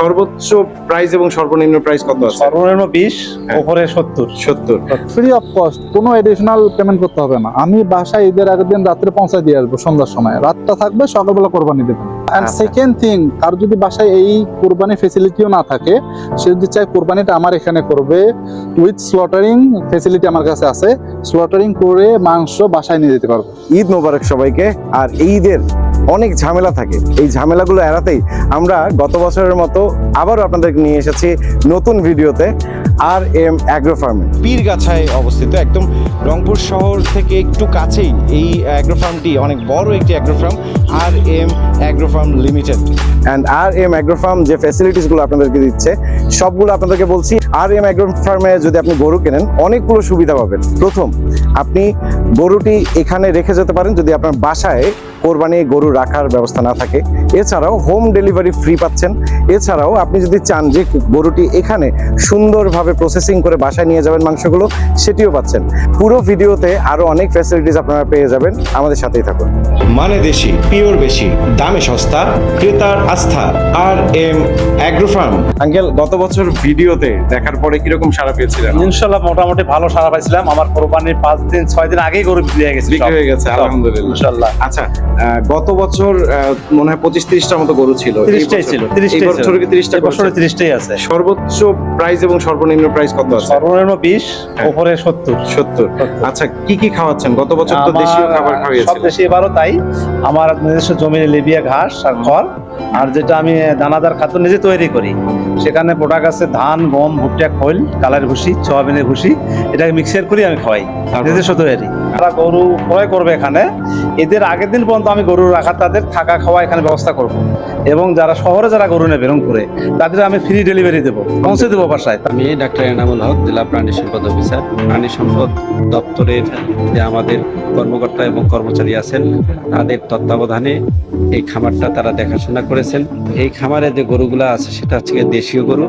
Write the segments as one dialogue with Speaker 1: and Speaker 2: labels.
Speaker 1: সর্বোচ্চ প্রাইস এবং সর্বনিম্ন প্রাইস কত আছে?
Speaker 2: সর্বনিম্ন বিশ
Speaker 1: হ্যাঁ।
Speaker 2: উপরে সত্তর।
Speaker 1: সত্তর।
Speaker 3: ফ্রি অফ কস্ট কোনো এডিশনাল পেমেন্ট করতে হবে না। আমি বাসায় ঈদের আগের দিন রাত্রে পৌঁছায় দিয়ে আসব সন্ধ্যার সময়। রাতটা থাকবে সকালবেলা কোরবানি দেবেন।
Speaker 1: আচ্ছা।
Speaker 3: সেকেন্ড থিং আর যদি বাসায় এই কোরবানি ফেসিলিটিও না থাকে সে যদি চায় কোরবানিটা আমার এখানে করবে উইথ স্লটারিং ফেসিলিটি আমার কাছে আছে স্লটারিং করে মাংস বাসায় নিয়ে যেতে পারবে।
Speaker 1: ঈদ মোবারক সবাইকে আর এই ঈদের অনেক ঝামেলা থাকে। এই ঝামেলাগুলো এড়াতেই আমরা গত বছরের মতো আবারও আপনাদেরকে নিয়ে এসেছি নতুন ভিডিওতে আর এম অ্যাগ্রো ফার্মে পীরগাছায় অবস্থিত একদম রংপুর শহর থেকে একটু কাছেই এই অ্যাগ্রো ফার্মটি অনেক বড় একটি agro farm R M agro farm limited and R M agro farm যে ফ্যাসিলিটিসগুলো আপনাদেরকে দিচ্ছে সবগুলো আপনাদেরকে বলছি আর এম অ্যাগ্রো ফার্মে যদি আপনি গরু কেনেন অনেকগুলো সুবিধা পাবেন। প্রথম আপনি গরুটি এখানে রেখে যেতে পারেন যদি আপনার বাসায় কোরবানি গরু রাখার ব্যবস্থা না থাকে। এছাড়াও হোম ডেলিভারি ফ্রি পাচ্ছেন। এছাড়াও আপনি যদি চান যে গরুটি এখানে সুন্দরভাবে প্রসেসিং করে বাসায় নিয়ে যাবেন মাংসগুলো সেটিও পাচ্ছেন। পুরো ভিডিওতে আরও অনেক ফ্যাসিলিটিস আপনারা পেয়ে যাবেন। আমাদের সাথেই থাকুন।
Speaker 4: মানে দেশি পিওর বেশি দামে সস্তা ক্রেতার আস্থা R M agro farm
Speaker 1: uncle গত বছর ভিডিওতে দেখার পরে কীরকম সাড়া পেয়েছিলেন?
Speaker 2: ইনশাল্লাহ মোটামুটি ভালো সারা পাইছিলাম। আমার কোরবানির পাঁচ দিন ছয় দিন আগেই গরু বিক্রি হয়ে গেছে
Speaker 1: বিক্রি হয়ে গেছে আলহামদুলিল্লাহ।
Speaker 2: ইনশাল্লাহ।
Speaker 1: আচ্ছা গত বছর মনে হয় পঁচিশ তিরিশটার মতো গরু ছিল।
Speaker 2: তিরিশটাই ছিল
Speaker 1: তিরিশটা
Speaker 2: বছরে তিরিশটাই আছে।
Speaker 1: সর্বোচ্চ প্রাইস এবং সর্বনিম্ন প্রাইস কত আছে?
Speaker 2: সর্বনিম্ন বিশ
Speaker 1: হ্যাঁ।
Speaker 2: উপরে সত্তর।
Speaker 1: সত্তর। আচ্ছা কি কি খাওয়াচ্ছেন? গত বছর তো দেশীয় খাবার
Speaker 2: সব
Speaker 1: খাওয়াইয়েছিলেন
Speaker 2: দেশে এবারও তাই। আমার নিজস্ব জমির লেবিয়া ঘাস আর খড়। আর যেটা আমি দানাদার খাদ্য নিজে তৈরি করি। সেখানে প্রোডাক্ট আছে ধান গম ভুট্টা খৈল কালার ভুসি সোয়াবিনের ভুসি। এটাকে মিক্সার করে আমি খাওয়াই। নিজস্ব তৈরি। তারা গরু ক্রয় করবে এখানে, এদের আগের দিন পর্যন্ত আমি গরু রাখা, তাদের থাকা খাওয়া এখানে ব্যবস্থা করব। এবং যারা শহরে যারা গরু নেবে রংপুরে, তাদের আমি ফ্রি ডেলিভারি দেবো, পৌঁছে দেবো বাসায়।
Speaker 5: আমি ডাক্তার এনামুল হক, জেলা প্রাণী সম্পদ অফিসার, প্রাণী সম্পদ দপ্তরের যে আমাদের কর্মকর্তা এবং কর্মচারী আছেন, তাদের তত্ত্বাবধানে এই খামারটা তারা দেখাশোনা করেছেন। এই খামারে যে গরুগুলো আছে, সেটা হচ্ছে দেশীয় গরু।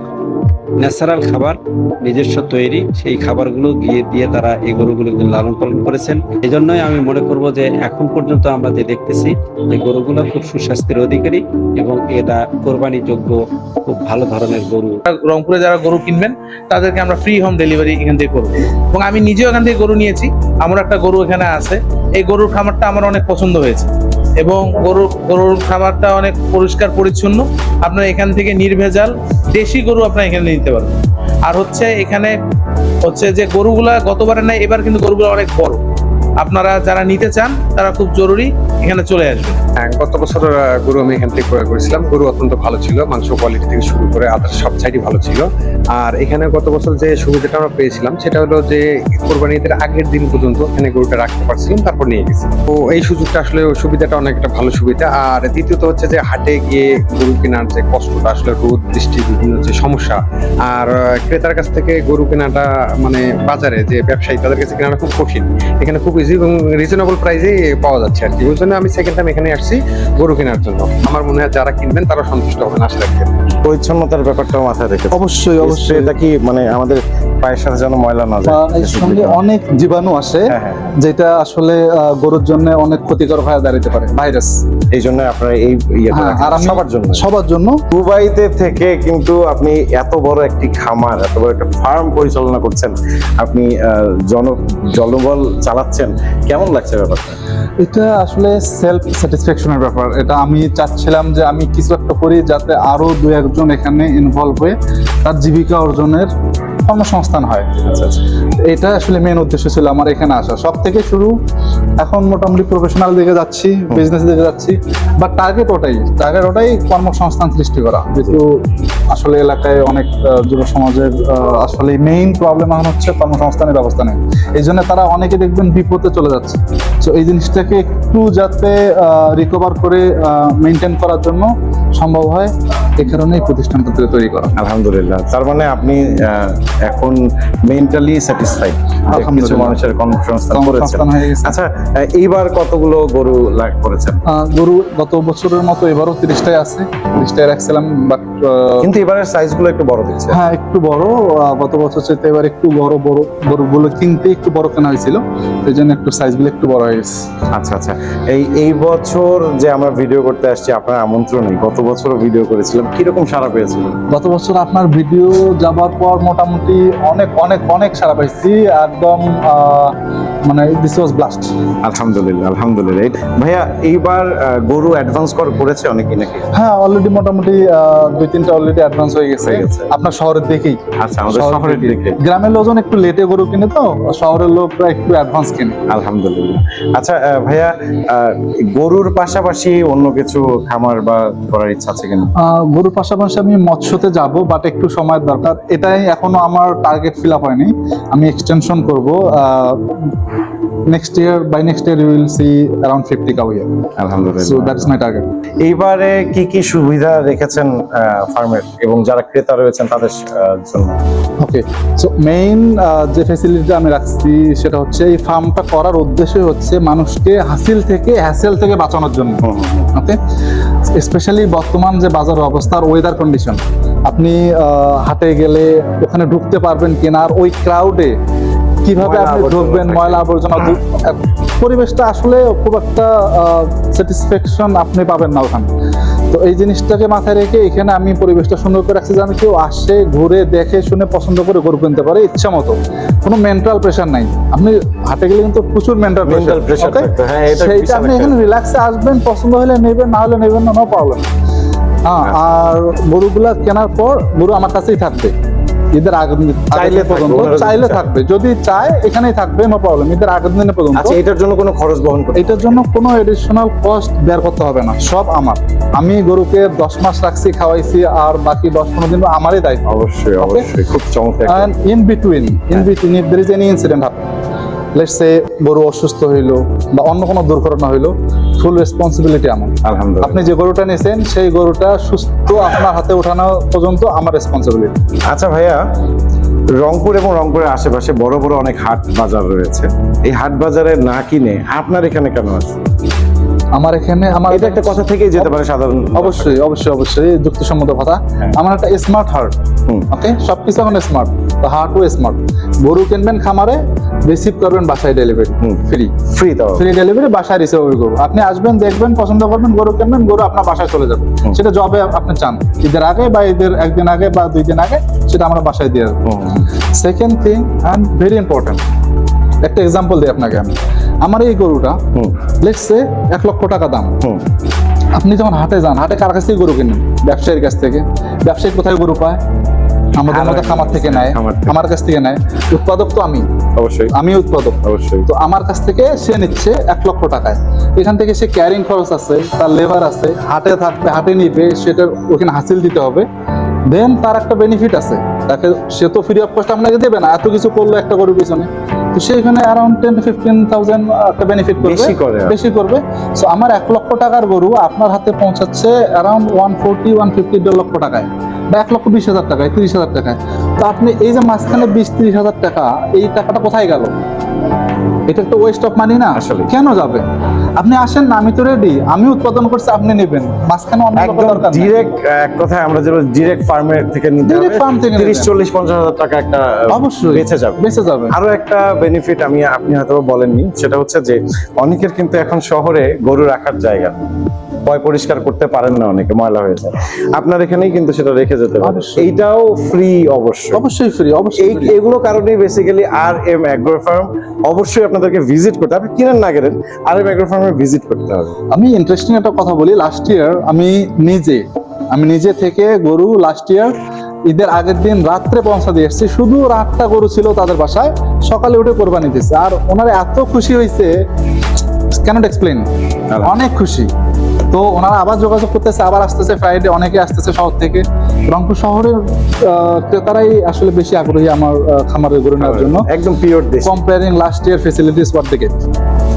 Speaker 5: ন্যাচারাল খাবার নিজস্ব তৈরি, সেই খাবারগুলো গিয়ে দিয়ে তারা এই গরুগুলো লালন পালন করেছেন। এই জন্যই আমি মনে করব যে এখন পর্যন্ত আমরা যে দেখতেছি এই গরুগুলো খুব সুস্বাস্থ্যের অধিকারী এবং এটা কোরবানি যোগ্য খুব ভালো ধরনের গরু।
Speaker 6: রংপুরে যারা গরু কিনবেন, তাদেরকে আমরা ফ্রি হোম ডেলিভারি এখান থেকে করব। এবং আমি নিজেও এখান থেকে গরু নিয়েছি। আমার একটা গরু এখানে আছে। এই গরুর খামারটা আমার অনেক পছন্দ হয়েছে। এবং গরু গরুর খাবারটা অনেক পরিষ্কার, পরিচ্ছন্ন। আপনার এখান থেকে নির্ভেজাল দেশি গরু আপনার এখানে নিতে পারবেন। আর হচ্ছে এখানে হচ্ছে যে গরুগুলা গতবারে নাই এবার কিন্তু গরুগুলো অনেক বড়। আপনারা যারা নিতে চান, তারা খুব জরুরি। এখানে চলে আসবেন
Speaker 7: হ্যাঁ গত বছর গরু আমি এখান থেকে ক্রয় করেছিলাম। গরু অত্যন্ত ভালো ছিল, মাংস কোয়ালিটি থেকে শুরু করে আদার সব সাইডই ভালো ছিল। আর এখানে গত বছর যে সুবিধাটা আমরা পেয়েছিলাম, সেটা হলো যে কোরবানি ঈদের আগের দিন পর্যন্ত এখানে গরুটা রাখতে পারছিলাম, তারপর নিয়ে গেছি। তো এই সুযোগটা আসলে সুবিধাটা অনেক একটা ভালো সুবিধা। আর দ্বিতীয়ত হচ্ছে যে হাটে গিয়ে গরু কেনার যে কষ্টটা, আসলে রোদ, বৃষ্টি, বিভিন্ন যে সমস্যা, আর ক্রেতার কাছ থেকে গরু কেনাটা মানে বাজারে যে ব্যবসায়ী, তাদের কাছে কেনাটা খুব কঠিন। এখানে খুব ইজি এবং রিজনেবল প্রাইসে পাওয়া যাচ্ছে আর কি ওই জন্য আমি সেকেন্ড টাইম এখানে আসছি গরু কেনার জন্য। আমার মনে হয় যারা কিনবেন তারা সন্তুষ্ট হবেন আশা রাখবেন
Speaker 1: পরিচ্ছন্নতার ব্যাপারটাও মাথায় রেখে
Speaker 3: অবশ্যই অবশ্যই।
Speaker 1: এটা কি মানে আমাদের পায়ের সাথে যেন ময়লা না যায়।
Speaker 3: এর সঙ্গে অনেক জীবাণু আসে
Speaker 1: হ্যাঁ হ্যাঁ।
Speaker 3: যেটা আসলে গরুর জন্য অনেক ক্ষতিকর হয়ে দাঁড়াতে পারে ভাইরাস।
Speaker 1: এই জন্য আপনারা এই
Speaker 3: হ্যাঁ, আর
Speaker 1: সবার জন্য
Speaker 3: সবার জন্য।
Speaker 1: দুবাইতে থেকে কিন্তু আপনি এত বড় একটি খামার এত বড় একটা ফার্ম পরিচালনা করছেন আপনি জন জনবল চালাচ্ছেন কেমন লাগছে ব্যাপারটা?
Speaker 3: এটা আসলে সেলফ স্যাটিসফ্যাকশনের ব্যাপার। এটা আমি চাচ্ছিলাম যে আমি কিছু একটা করি যাতে আরও দু একজন এখানে ইনভলভ হয়ে তার জীবিকা অর্জনের কর্মসংস্থান হয়।
Speaker 1: আচ্ছা আচ্ছা।
Speaker 3: এটা আসলে মেন উদ্দেশ্য ছিল আমার এখানে আসা। সব থেকে শুরু এখন মোটামুটি প্রফেশনাল দিকে যাচ্ছি বিজনেস দিকে যাচ্ছি। বাট টার্গেট ওটাই টার্গেট ওটাই কর্মসংস্থান সৃষ্টি করা। যেহেতু আসলে এলাকায় অনেক যুব সমাজের আসলে মেইন প্রবলেম এখন হচ্ছে কর্মসংস্থানের ব্যবস্থা নেই এই জন্য তারা অনেকে দেখবেন বিপদে চলে যাচ্ছে। তো এই জিনিসটাকে একটু যাতে রিকভার করে মেনটেন করার জন্য সম্ভব হয় এই কারণে এই প্রতিষ্ঠানটা তৈরি করা।
Speaker 1: আলহামদুলিল্লাহ। তার মানে আপনি এখন মেন্টালি স্যাটিসফাইড কিছু মানুষের কর্মসংস্থান করেছেন। আচ্ছা এইবার কতগুলো গরু লাগ করেছেন?
Speaker 3: গরু গত বছরের মতো এবারও তিরিশটাই আছে। রাখছিলাম বাট
Speaker 1: কিন্তু এবারের সাইজগুলো একটু বড় দিচ্ছে
Speaker 3: হ্যাঁ একটু বড়। গত বছর চাইতে এবার একটু বড় বড় গরুগুলো কিনতে একটু বড় কেনা হয়েছিল। সেই জন্য একটু সাইজগুলো একটু বড় হয়ে গেছে।
Speaker 1: আচ্ছা আচ্ছা। এই এই বছর যে আমরা ভিডিও করতে আসছি আপনার আমন্ত্রণে গত বছরও ভিডিও করেছিলাম। কীরকম সারা পেয়েছিলেন
Speaker 3: গত বছর আপনার ভিডিও যাবার পর মোটামুটি অনেক অনেক অনেক সারা পাইছি। একদম মানে দিস ওয়াজ ব্লাস্ট
Speaker 1: আলহামদুলিল্লাহ আলহামদুলিল্লাহ। ভাইয়া এইবার গরু অ্যাডভান্স কর করেছে অনেকে নাকি?
Speaker 3: হ্যাঁ অলরেডি মোটামুটি দুই তিনটা অলরেডি অ্যাডভান্স হয়ে গেছে। আপনার শহরের দিকেই।
Speaker 1: আচ্ছা আমাদের
Speaker 3: শহরের দিকে। গ্রামের লোকজন একটু লেটে গরু কিনে তো শহরের লোকরা একটু অ্যাডভান্স কিনে।
Speaker 1: আলহামদুলিল্লাহ। আচ্ছা ভাইয়া গরুর পাশাপাশি অন্য কিছু খামার বা করার ইচ্ছা আছে কিনা
Speaker 3: গরুর পাশাপাশি আমি মৎস্যতে যাব বাট একটু সময়ের দরকার। এটাই এখনও আমার টার্গেট ফিল আপ হয়নি। আমি এক্সটেনশন করব next year by next year you will see around fifty cow year
Speaker 1: আলহামদুলিল্লাহ সো
Speaker 3: দ্যাটস মাই টার্গেট
Speaker 1: এইবারে কি কি সুবিধা রেখেছেন ফার্মের এবং যারা ক্রেতা রয়েছেন তাদের জন্য?
Speaker 3: ওকে সো মেইন যে ফেসিলিটিটা আমি রাখছি সেটা হচ্ছে এই ফার্মটা করার উদ্দেশ্য হচ্ছে মানুষকে হাসিল থেকে হ্যাসেল থেকে বাঁচানোর জন্য। ওকে স্পেশালি বর্তমান যে বাজার অবস্থার ওয়েদার কন্ডিশন আপনি হাটে গেলে ওখানে ঢুকতে পারবেন কিনা আর ওই ক্রাউডে কীভাবে আপনি ঢুকবেন ময়লা আবর্জনা পরিবেশটা আসলে খুব একটা স্যাটিসফ্যাকশন আপনি পাবেন না ওখানে। তো এই জিনিসটাকে মাথায় রেখে এখানে আমি পরিবেশটা সুন্দর করে রাখছি যেন কেউ আসে ঘুরে দেখে শুনে পছন্দ করে গরু কিনতে পারে ইচ্ছা মতো। কোনো মেন্টাল প্রেশার নাই। আপনি হাটে গেলে কিন্তু প্রচুর মেন্টাল প্রেশার
Speaker 1: হ্যাঁ, এটা
Speaker 3: সেইটা আপনি এখানে রিল্যাক্সে আসবেন পছন্দ হলে নেবেন না হলে নেবেন না নো প্রবলেম হ্যাঁ
Speaker 1: আচ্ছা।
Speaker 3: আর গরুগুলা কেনার পর গরু আমার কাছেই থাকবে। ঈদের আগের দিন
Speaker 1: চাইলে
Speaker 3: পর্যন্ত চাইলে থাকবে। যদি চায় এখানেই থাকবে নো প্রবলেম ঈদের আগের দিনে পর্যন্ত
Speaker 1: আচ্ছা এটার জন্য কোনো খরচ বহন করতে
Speaker 3: এটার জন্য কোনো এডিশনাল কস্ট বের করতে হবে না। সব আমার। আমি গরুকে দশ মাস রাখছি খাওয়াইছি আর বাকি দশ পনেরো দিন আমারই দায়িত্ব।
Speaker 1: অবশ্যই. অবশ্যই। খুব চমৎকার
Speaker 3: in between in between if is any incident any happen গরু অসুস্থ হইল বা অন্য কোনো দুর্ঘটনা হইল ফুল রেসপন্সিবিলিটি আমার।
Speaker 1: আলহামদুলিল্লাহ।
Speaker 3: আপনি যে গরুটা নিয়েছেন সেই গরুটা সুস্থ আপনার হাতে ওঠানো পর্যন্ত আমার রেসপন্সিবিলিটি
Speaker 1: আচ্ছা ভাইয়া রংপুর এবং রংপুরের আশেপাশে বড় বড় অনেক হাট বাজার রয়েছে। এই হাট বাজারে না কিনে আপনার এখানে কেন আছে?
Speaker 3: আমার এখানে আমার
Speaker 1: এটা একটা কথা থেকেই যেতে পারে সাধারণ
Speaker 3: অবশ্যই অবশ্যই অবশ্যই যুক্তিসম্মত কথা।
Speaker 1: হ্যাঁ।
Speaker 3: আমার একটা স্মার্ট হার্ট। ওকে সবকিছু এখন স্মার্ট তো হার্টও স্মার্ট। গরু কিনবেন খামারে রিসিভ করবেন বাসায় ডেলিভারি। ফ্রি
Speaker 1: ফ্রি তাও
Speaker 3: ফ্রি ডেলিভারি বাসায় রিসিভ গরু। আপনি আসবেন দেখবেন পছন্দ করবেন গরু কিনবেন গরু আপনার বাসায় চলে যাবে। সেটা জবে আপনি চান। ঈদের আগে বা ঈদের একদিন আগে বা দুই দিন আগে সেটা আমরা বাসায় দিয়ে দেবো second thing and very important একটা এক্সাম্পল দিই আপনাকে আমি। আমার এই গরুটা সে এক লক্ষ টাকা দাম। আপনি যখন হাটে যান হাটে কার কাছ থেকে গরু কিনেন ব্যবসায়ীর কাছ থেকে। ব্যবসায়ী কোথায় গরু পায়? আমাদের মধ্যে খামার থেকে নেয় আমার কাছ থেকে নেয়। উৎপাদক তো আমি।
Speaker 1: অবশ্যই।
Speaker 3: আমি উৎপাদক।
Speaker 1: অবশ্যই।
Speaker 3: তো আমার কাছ থেকে সে নিচ্ছে এক লক্ষ টাকায়। এখান থেকে সে ক্যারিং খরচ আছে তার লেবার আছে হাটে থাকবে হাটে নিবে সেটার ওখানে হাসিল দিতে হবে। দেন তার একটা বেনিফিট আছে। তাকে সে তো ফ্রি অফ কস্ট আপনাকে দেবে না এত কিছু করল একটা গরুর পিছনে। তো সে এখানে অ্যারাউন্ড টেন ফিফটিন থাউজেন্ড একটা বেনিফিট করবে।
Speaker 1: বেশি করে।
Speaker 3: বেশি করবে। সো আমার এক লক্ষ টাকার গরু আপনার হাতে পৌঁছাচ্ছে around one forty one fifty দেড় লক্ষ টাকায়। বা এক লক্ষ বিশ হাজার টাকায় তিরিশ হাজার টাকায়। তো আপনি এই যে মাঝখানে বিশ তিরিশ হাজার টাকা এই টাকাটা কোথায় গেল? এটা একটা ওয়েস্ট অফ মানি না।
Speaker 1: আসলে।
Speaker 3: কেন যাবে? আপনি আসেন না আমি তো রেডি আমি উৎপাদন করছি আপনি নেবেন। মাঝখানে অন্য
Speaker 1: একদম
Speaker 3: দরকার নেই।
Speaker 1: ডিরেক্ট এক কথায় আমরা যেটা ডিরেক্ট ফার্মের থেকে নিতে
Speaker 3: Direct farm থেকে
Speaker 1: তিরিশ
Speaker 3: নিতে।
Speaker 1: চল্লিশ পঞ্চাশ হাজার টাকা একটা
Speaker 3: অবশ্যই।
Speaker 1: বেঁচে যাবে।
Speaker 3: বেঁচে যাবে।
Speaker 1: আরও একটা বেনিফিট আমি আপনি হয়তো বলেননি সেটা হচ্ছে যে অনেকের কিন্তু এখন শহরে গরু রাখার জায়গা পয় পরিষ্কার করতে পারেন না অনেকে ময়লা হয়ে যায়। আপনার এখানেই কিন্তু সেটা রেখে যেতে পারে। এইটাও ফ্রি অবশ্যই।
Speaker 3: অবশ্যই ফ্রি অবশ্যই
Speaker 1: এগুলো কারণেই basically R M agro farm অবশ্যই আপনাদেরকে ভিজিট করতে আপনি কিনেন না গেলেন আর এম অ্যাগ্রো ফার্মে ভিজিট করতে হবে।
Speaker 3: আমি ইন্টারেস্টিং একটা কথা বলি লাস্ট ইয়ার আমি নিজে আমি নিজে থেকে গরু লাস্ট ইয়ার ঈদের আগের দিন রাত্রে পৌঁছা দিয়ে এসেছি। শুধু রাতটা গরু ছিল তাদের বাসায় সকালে উঠে কোরবানি দিচ্ছে আর ওনারা এত খুশি হয়েছে ক্যানট এক্সপ্লেন অনেক খুশি। তো ওনারা আবার যোগাযোগ করতেছে আবার আসতেছে ফ্রাইডে অনেকে আসতেছে শহর থেকে। রংপুর শহরের ক্রেতারাই আসলে বেশি আগ্রহী আমার খামারের গরু নেওয়ার জন্য।
Speaker 1: একদম pure
Speaker 3: comparing last year facilities what দিকে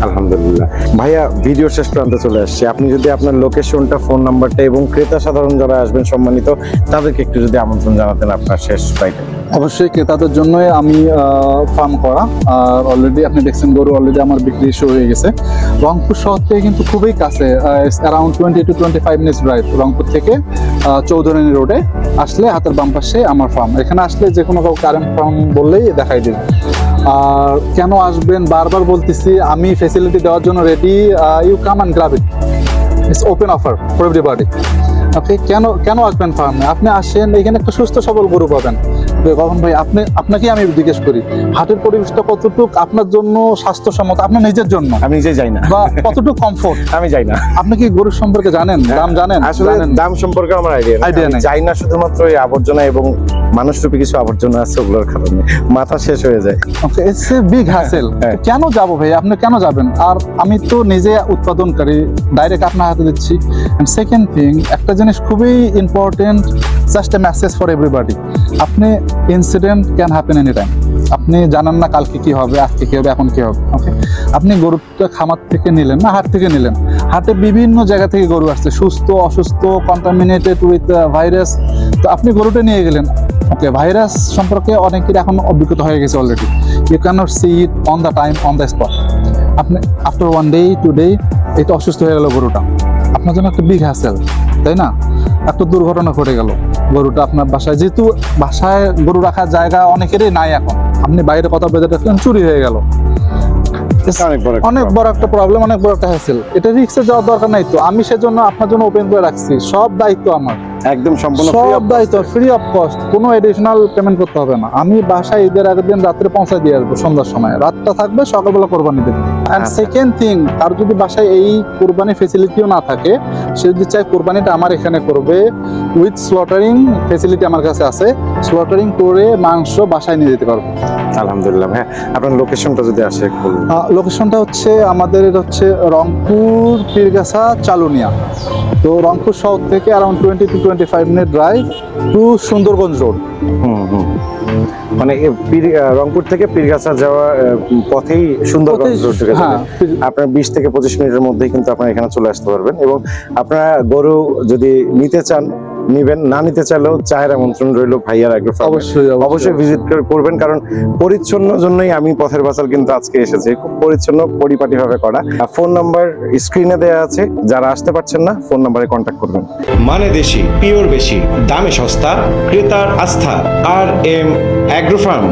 Speaker 1: আলহামদুলিল্লাহ। ভাইয়া ভিডিও শেষ প্রান্তে চলে আসছে। আপনি যদি আপনার লোকেশনটা ফোন নাম্বারটা এবং ক্রেতা সাধারণ যারা আসবেন সম্মানিত তাদেরকে একটু যদি আমন্ত্রণ জানাতেন আপনার শেষ বাইকে
Speaker 3: অবশ্যই ক্রেতাদের জন্যই আমি ফার্ম করা। আর অলরেডি আপনি দেখছেন গরু অলরেডি আমার বিক্রি শুরু হয়ে গেছে। রংপুর শহর থেকে কিন্তু খুবই কাছে around twenty two twenty five minutes drive Rangpur থেকে আহ, চৌধুরানী রোডে আসলে হাতের বাম পাশে আমার ফার্ম এখানে আসলে যে কোনো কারেন্ট ফার্ম বললেই দেখাই দিবে। আর কেন আসবেন? বারবার বলতেছি, আমি ফেসিলিটি দেওয়ার জন্য ready you come and grab it it's open offer for everybody okay কেন কেন আসবেন ফার্মে আপনি আসেন, এখানে একটা সুস্থ সবল গরু পাবেন। কখন ভাই আপনি আপনাকে আমি জিজ্ঞেস করি হাটের পরিবেশটা কতটুক আপনার জন্য স্বাস্থ্যসম্মত আপনার নিজের জন্য?
Speaker 1: আমি নিজে যাই না।
Speaker 3: বা কতটুকু কমফোর্ট
Speaker 1: আমি যাই না।
Speaker 3: আপনি কি গরুর সম্পর্কে জানেন? দাম জানেন?
Speaker 1: আসলে দাম সম্পর্কে আমার আইডিয়া
Speaker 3: Idea
Speaker 1: নেই
Speaker 3: নেই।
Speaker 1: যাই না শুধুমাত্র এই আবর্জনা এবং মানুষরূপী কিছু আবর্জনা আছে ওগুলোর কারণে। মাথা শেষ হয়ে যায়।
Speaker 3: Okay it's a big hassle
Speaker 1: হ্যাঁ।
Speaker 3: কেন যাব ভাই? আপনি কেন যাবেন? আর আমি তো নিজে উৎপাদনকারী ডাইরেক্ট আপনার হাতে দিচ্ছি। এন্ড সেকেন্ড থিং একটা জিনিস খুবই important just a message for everybody আপনি incident can happen any time আপনি জানেন না কালকে কি হবে, আজকে কি হবে, এখন কি হবে ওকে আপনি গরুটা খামার থেকে নিলেন না, হাট থেকে নিলেন? হাটে বিভিন্ন জায়গা থেকে গরু আসছে, সুস্থ, অসুস্থ কন্টামিনেটেড উইথ ভাইরাস তো আপনি গরুটা নিয়ে গেলেন। ওকে ভাইরাস সম্পর্কে অনেকের এখন অভিজ্ঞতা হয়ে গেছে already you can't see it on the time on the spot আপনি after one day two day এটা অসুস্থ হয়ে গেল গরুটা। আপনার জন্য একটা বিগ হ্যাসেল তাই না? একটা দুর্ঘটনা ঘটে গেল। গরুটা আপনার বাসায় যেহেতু বাসায় গরু রাখার জায়গা অনেকেরই নাই এখন। আপনি বাইরে কথা বেঁধে রাখলেন চুরি হয়ে গেল।
Speaker 1: অনেক বড় একটা
Speaker 3: প্রবলেম অনেক বড় একটা হ্যাসেল এটা রিক্সে যাওয়ার দরকার নাই তো। আমি সেজন্য আপনার জন্য ওপেন করে রাখছি। সব দায়িত্ব আমার।
Speaker 1: একদম সম্পূর্ণ
Speaker 3: সব দায়িত্ব ফ্রি অফ কস্ট কোনো এডিশনাল পেমেন্ট করতে হবে না। আমি বাসায় ঈদের আগের দিন রাত্রে পৌঁছে দিয়ে আসব সন্ধ্যার সময়। রাতটা থাকবে সকালবেলা কোরবানি দেবে। অ্যান্ড। সেকেন্ড থিং তার যদি বাসায় এই কোরবানি ফেসিলিটিও না থাকে সে যদি চায় কোরবানিটা আমার এখানে করবে উইথ স্লটারিং ফেসিলিটি আমার কাছে আছে স্লটারিং করে মাংস বাসায় নিয়ে যেতে পারব।
Speaker 1: আলহামদুলিল্লাহ হ্যাঁ আপনার লোকেশনটা যদি আসে
Speaker 3: লোকেশনটা হচ্ছে আমাদের এটা হচ্ছে রংপুর পীরগাছা চালুনিয়া। তো রংপুর শহর থেকে around twenty two twenty five minute drive to Sundarganj road
Speaker 1: hmm hmm. মানে রংপুর থেকে পীরগাছা যাওয়া পথেই সুন্দরগঞ্জ রোড
Speaker 3: হ্যাঁ
Speaker 1: আপনার বিশ থেকে পঁচিশ মিনিটের মধ্যেই কিন্তু আপনার এখানে চলে আসতে পারবেন এবং আপনারা গরু যদি নিতে চান নিবেন না নিতে চাইলেও চায়ের আমন্ত্রণ রইল ভাইয়ার আগ্রহ
Speaker 3: অবশ্যই
Speaker 1: অবশ্যই ভিজিট করবেন কারণ পরিচ্ছন্ন জন্যই আমি পথের বাসাল কিন্তু আজকে এসেছি। খুব পরিচ্ছন্ন পরিপাটি ভাবে করা ফোন নাম্বার স্ক্রিনে দেওয়া আছে যারা আসতে পারছেন না ফোন নাম্বারে কন্ট্যাক্ট করবেন।
Speaker 4: মানে দেশি পিওর বেশি দামে সস্তা ক্রেতার আস্থা আর এম অ্যাগ্রোফার্ম